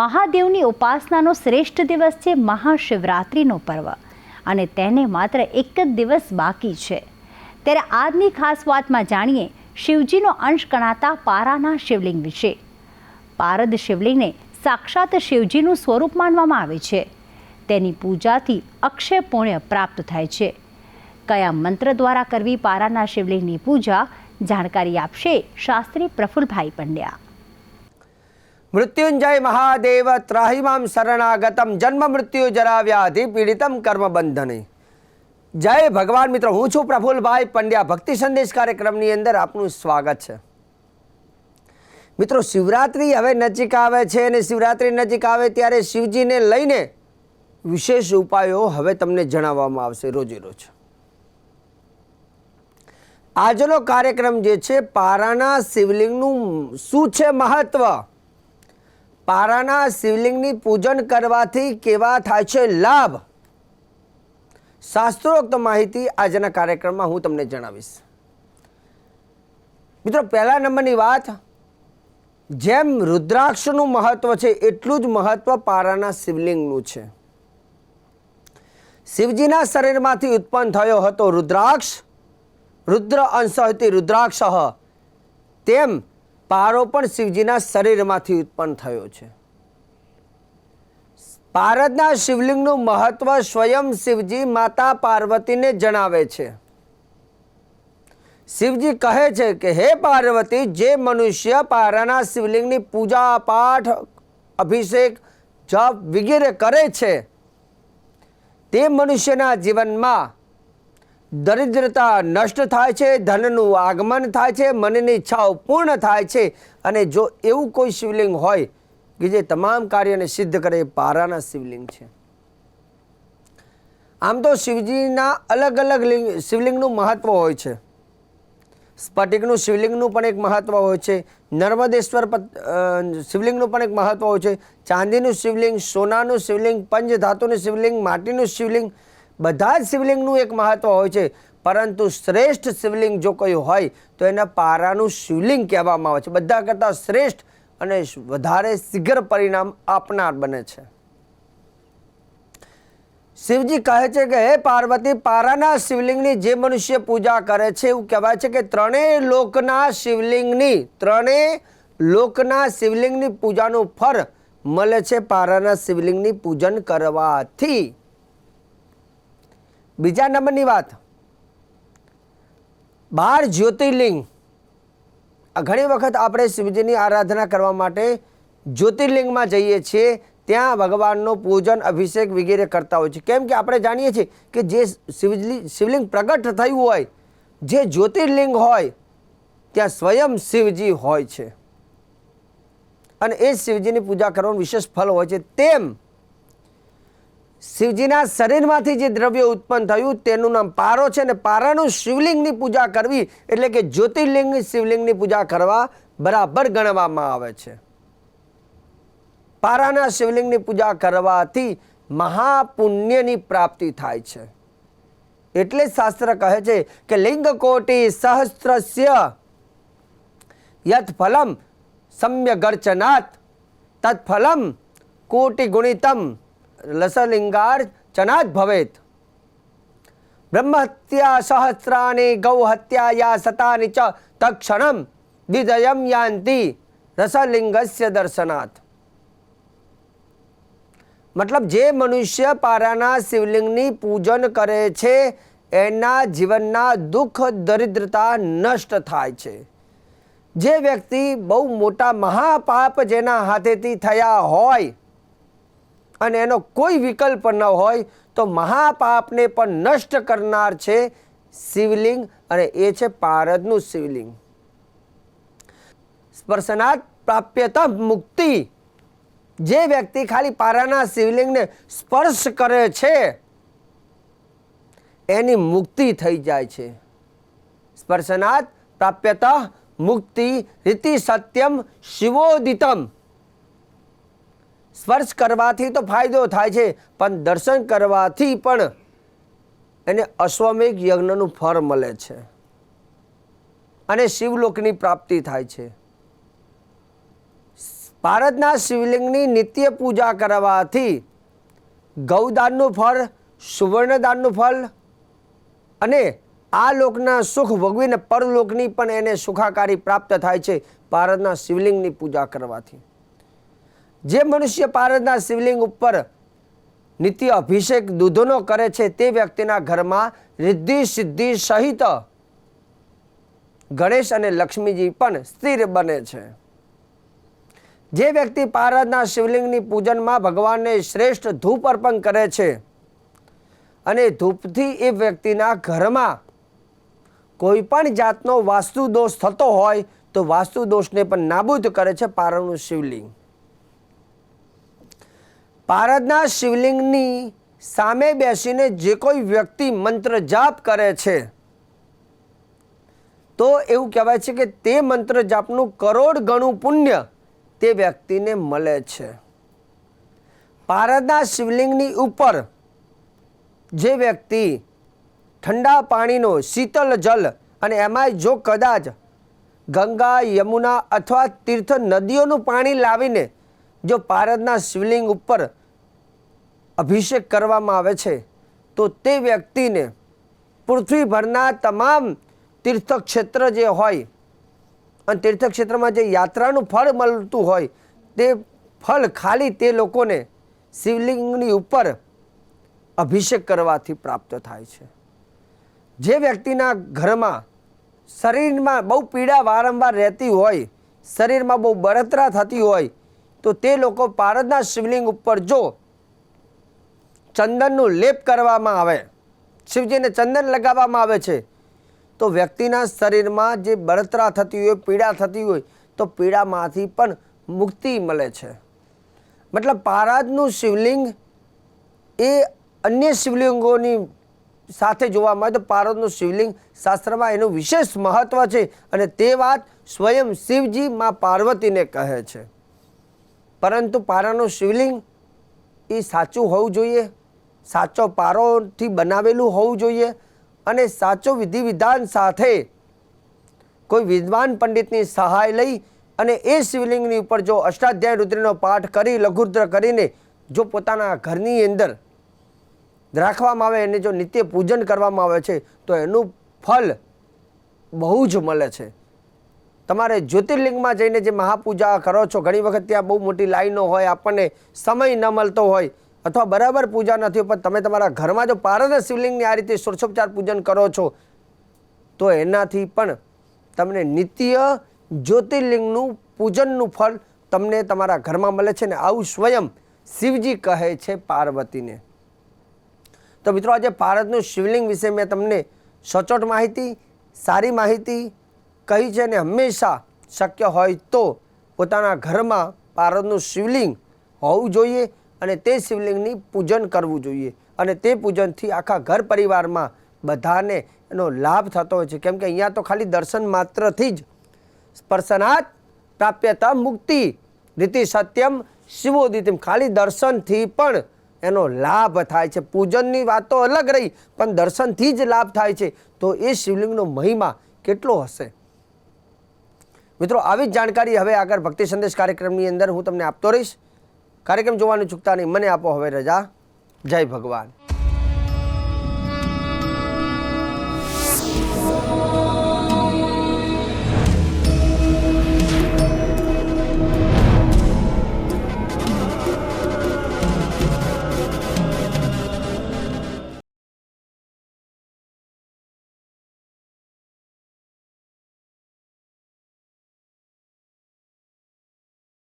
મહાદેવની ઉપાસનાનો શ્રેષ્ઠ દિવસ છે મહાશિવરાત્રિનો પર્વ. અને તેને માત્ર એક જ દિવસ બાકી છે. ત્યારે આજની ખાસ વાતમાં જાણીએ શિવજીનો અંશ ગણાતા પારાના શિવલિંગ વિશે. પારદ શિવલિંગને સાક્ષાત શિવજીનું સ્વરૂપ માનવામાં આવે છે. તેની પૂજાથી અક્ષય પુણ્ય પ્રાપ્ત થાય છે. કયા મંત્ર દ્વારા કરવી પારાના શિવલિંગની પૂજા? જાણકારી આપશે શાસ્ત્રી પ્રફુલભાઈ પંડ્યા. મૃત્યુંજય મહાદેવ ત્રાહિમામ શરણાગતમ જન્મ મૃત્યુ જરા વ્યાધિ પીડિતમ કર્મ બંધને જય ભગવાન મિત્રો હું છું પ્રફુલભાઈ પંડ્યા ભક્તિ સંદેશ કાર્યક્રમની અંદર આપનું સ્વાગત છે મિત્રો શિવરાત્રિ હવે નજીક આવે છે અને શિવરાત્રિ નજીક આવે ત્યારે શિવજીને લઈને વિશેષ ઉપાયો હવે તમને જણાવવામાં આવશે રોજે રોજ। આજનો કાર્યક્રમ જે છે, પારાના શિવલિંગનું શું છે મહત્વ? પારાના શિવલિંગની પૂજન કરવાથી કેવા થાય છે લાભ? શાસ્ત્રોક્ત માહિતી આજના કાર્યક્રમમાં હું તમને જણાવીશ. મિત્રો, પહેલા નંબરની વાત, જેમ રુદ્રાક્ષનું મહત્વ છે, એટલું જ મહત્વ પારાના શિવલિંગનું છે. શિવજીના શરીરમાંથી ઉત્પન્ન થયો હતો રુદ્રાક્ષ. રુદ્ર અંશ હતી રુદ્રાક્ષ. તેમ પારો પણ શિવજીના શરીરમાંથી ઉત્પન્ન થયો છે. પારદના શિવલિંગનું મહત્વ સ્વયં શિવજી માતા પાર્વતીને જણાવે છે. શિવજી કહે છે કે, હે પાર્વતી, જે મનુષ્ય પારાના શિવલિંગની પૂજા, પાઠ, અભિષેક, જપ વગેરે કરે છે, તે મનુષ્યના જીવનમાં દરિદ્રતા નષ્ટ થાય છે, ધનનું આગમન થાય છે, મનની ઈચ્છાઓ પૂર્ણ થાય છે અને જો એવું કોઈ શિવલિંગ હોય કે જે તમામ કાર્યને સિદ્ધ કરે પારાના શિવલિંગ છે. આમ તો શિવજીના અલગ અલગ લિંગ શિવલિંગનું મહત્વ હોય છે. સ્ફટિકનું શિવલિંગનું પણ એક મહત્વ હોય છે, નર્મદેશ્વર શિવલિંગનું પણ એક મહત્વ હોય છે, ચાંદીનું શિવલિંગ, સોનાનું શિવલિંગ, પંચધાતુનું શિવલિંગ, માટીનું શિવલિંગ બધા જ શિવલિંગનું એક મહત્વ હોય છે, પરંતુ શ્રેષ્ઠ શિવલિંગ જો કયું હોય, તો એને પારાનું શિવલિંગ કહેવામાં આવે છે. બધા કરતાં શ્રેષ્ઠ અને વધારે શીઘ્ર પરિણામ આપનાર બને છે. શિવજી કહે છે કે, હે પાર્વતી, પારાના શિવલિંગની જે મનુષ્ય પૂજા કરે છે, એવું કહેવાય છે કે ત્રણેય લોકના શિવલિંગની, ત્રણેય લોકના શિવલિંગની પૂજાનું ફળ મળે છે પારાના શિવલિંગની પૂજન કરવાથી. બીજા નંબરની વાત. બાર જ્યોતિર્લિંગ. આ ઘણી વખત આપણે શિવજીની આરાધના કરવા માટે જ્યોતિર્લિંગમાં જઈએ છીએ. ત્યાં ભગવાનનું પૂજન, અભિષેક વગેરે કરતા હોય છે. કેમ કે આપણે જાણીએ છીએ કે જે શિવજી, શિવલિંગ પ્રગટ થયું હોય, જે જ્યોતિર્લિંગ હોય, ત્યાં સ્વયં શિવજી હોય છે. અને એ શિવજીની પૂજા કરવાનું વિશેષ ફળ હોય છે. તેમ શિવજીના શરીરમાંથી જે દ્રવ્ય ઉત્પન્ન થયું તેનું નામ પારો છે ને પારાનું શિવલિંગની પૂજા કરવી એટલે કે જ્યોતિર્લિંગ શિવલિંગની પૂજા કરવા બરાબર ગણવામાં આવે છે. પારાના શિવલિંગની પૂજા કરવાથી મહાપુણ્યની પ્રાપ્તિ થાય છે. એટલે શાસ્ત્ર કહે છે કે લિંગ કોટી સહસ્ત્રસ્ય યત ફલમ સમ્યગર્ચનાત તત્ફલમ કોટિ ગુણિતમ લસલિંગાર ચનાત ભવેત. બ્રહ્મહત્યા સહસ્રાની ગૌહત્યા યા સતાની ચ તક્ષણમ વિદયમ યાંતિ રસલિંગસ્ય દર્શનાથ મતલબ જે મનુષ્ય પારાના શિવલિંગની પૂજન કરે છે, એના જીવનના દુઃખ, દરિદ્રતા નષ્ટ થાય છે. જે વ્યક્તિ બહુ મોટા મહાપાપ જેના હાથેથી થયા હોય અને એનો કોઈ વિકલ્પ ન હોય તો મહાપાપને પણ નષ્ટ કરનાર છે શિવલિંગ અને એ છે પારદનું શિવલિંગ. સ્પર્શનાથ પ્રાપ્યતા મુક્તિ. જે વ્યક્તિ ખાલી પારાના શિવલિંગને સ્પર્શ કરે છે, એની મુક્તિ થઈ જાય છે. સ્પર્શનાથ પ્રાપ્યતા મુક્તિ રીતિ સત્યમ શિવોદિતમ. સ્પર્શ કરવાથી તો ફાયદો થાય છે, પણ દર્શન કરવાથી પણ એને અશ્વમેઘ યજ્ઞનું ફળ મળે છે. અને શિવલોકની પ્રાપ્તિ થાય છે. ભારતના શિવલિંગની નિત્ય પૂજા કરવાથી ગૌદાનનું ફળ, સુવર્ણદાનનું ફળ અને આ લોકના સુખ ભોગવીને પરલોકની પણ એને સુખાકારી પ્રાપ્ત થાય છે, ભારતના શિવલિંગની પૂજા કરવાથી. જે મનુષ્ય પારદના શિવલિંગ ઉપર નિત્ય અભિષેક દૂધનો કરે છે તે વ્યક્તિના ઘરમાં રિદ્ધિ સિદ્ધિ સહિત ગણેશ અને લક્ષ્મીજી પણ સ્થિર બને છે. જે વ્યક્તિ પારદના શિવલિંગની પૂજનમાં ભગવાનને શ્રેષ્ઠ ધૂપ અર્પણ કરે છે અને ધૂપથી એ વ્યક્તિના ઘરમાં કોઈ પણ જાતનો વાસ્તુ દોષ થતો હોય તો વાસ્તુ દોષને પણ નાબૂદ કરે છે પારણનું શિવલિંગ. પારદના શિવલિંગની સામે બેસીને જે કોઈ વ્યક્તિ મંત્ર જાપ કરે છે, તો એવું કહેવાય છે કે તે મંત્ર જાપનું કરોડ ગણું પુણ્ય તે વ્યક્તિને મળે છે. પારદના શિવલિંગની ઉપર જે વ્યક્તિ ઠંડા પાણીનો શીતલ જલ અને એમાંય જો કદાચ ગંગા, યમુના અથવા તીર્થ નદીઓનું પાણી લાવીને જો પારદના શિવલિંગ ઉપર અભિષેક કરવામાં આવે છે, તો તે વ્યક્તિને પૃથ્વીભરના તમામ તીર્થક્ષેત્ર જે હોય અને તીર્થક્ષેત્રમાં જે યાત્રાનું ફળ મળતું હોય, તે ફળ ખાલી તે લોકોને શિવલિંગની ઉપર અભિષેક કરવાથી પ્રાપ્ત થાય છે. જે વ્યક્તિના ઘરમાં શરીરમાં બહુ પીડા વારંવાર રહેતી હોય, શરીરમાં બહુ બળતરા થતી હોય, તો તે લોકો પારદના શિવલિંગ ઉપર જો ચંદનનું લેપ કરવામાં આવે, શિવજીને ચંદન લગાવવામાં આવે છે, તો વ્યક્તિના શરીરમાં જે બળતરા થતી હોય, પીડા થતી હોય, તો પીડામાંથી પણ મુક્તિ મળે છે. મતલબ પારાદનું શિવલિંગ એ અન્ય શિવલિંગોની સાથે જોવામાં આવે તો પારદનું શિવલિંગ શાસ્ત્રમાં એનું વિશેષ મહત્ત્વ છે અને તે વાત સ્વયં શિવજી માં પાર્વતીને કહે છે. પરંતુ પારાનું શિવલિંગ એ સાચું હોવું જોઈએ સાચો પારોથી બનાવેલું હોવું જોઈએ અને સાચો વિધિ વિધાન સાથે કોઈ વિદ્વાન પંડિતની સહાય લઈ અને એ શિવલિંગની ઉપર જો અષ્ટાધ્યાય રુદ્રનો પાઠ કરી, લઘુરુદ્ર કરીને જો પોતાના ઘરની અંદર રાખવામાં આવે, એને જો નિત્ય પૂજન કરવામાં આવે છે, તો એનું ફલ બહુ જ મળે છે. તમારે જ્યોતિર્લિંગમાં જઈને જે મહાપૂજા કરો છો, ઘણી વખત ત્યાં બહુ મોટી લાઈનો હોય, આપણને સમય ન મળતો હોય અથવા બરાબર પૂજા નથી પણ તમે તમારા ઘરમાં જો પારદ શિવલિંગની આ રીતે ષોડશોપચાર પૂજન કરો છો, તો એનાથી પણ તમને નિત્ય જ્યોતિર્લિંગનું પૂજનનું ફળ તમને તમારા ઘરમાં મળે છે ને આવું સ્વયં શિવજી કહે છે પાર્વતીને. તો મિત્રો, આજે ભારતનું શિવલિંગ વિશે મેં તમને સચોટ માહિતી, સારી માહિતી કહી છે અને હંમેશા શક્ય હોય તો પોતાના ઘરમાં ભારતનું શિવલિંગ હોવું જોઈએ. અને તે શિવલિંગની પૂજન કરવું જોઈએ. અને તે પૂજનથી આખા ઘર પરિવારમાં બધાને એનો લાભ થતો હોય છે. કેમ કે અહીંયા તો ખાલી દર્શન માત્રથી જ સ્પર્શનાથ, પ્રાપ્યતા, મુક્તિ, રીતિ સત્યમ, શિવોદિતિમ ખાલી દર્શનથી પણ એનો લાભ થાય છે. પૂજનની વાત તો અલગ રહી, પણ દર્શનથી જ લાભ થાય છે. તો એ શિવલિંગનો મહિમા કેટલો હશે? મિત્રો, આવી જ જાણકારી હવે આગળ ભક્તિ સંદેશ કાર્યક્રમની અંદર હું તમને આપતો રહીશ. કાર્યક્રમ જોવાનું ચૂકતા નહીં મને આપો હવે રજા. જય ભગવાન.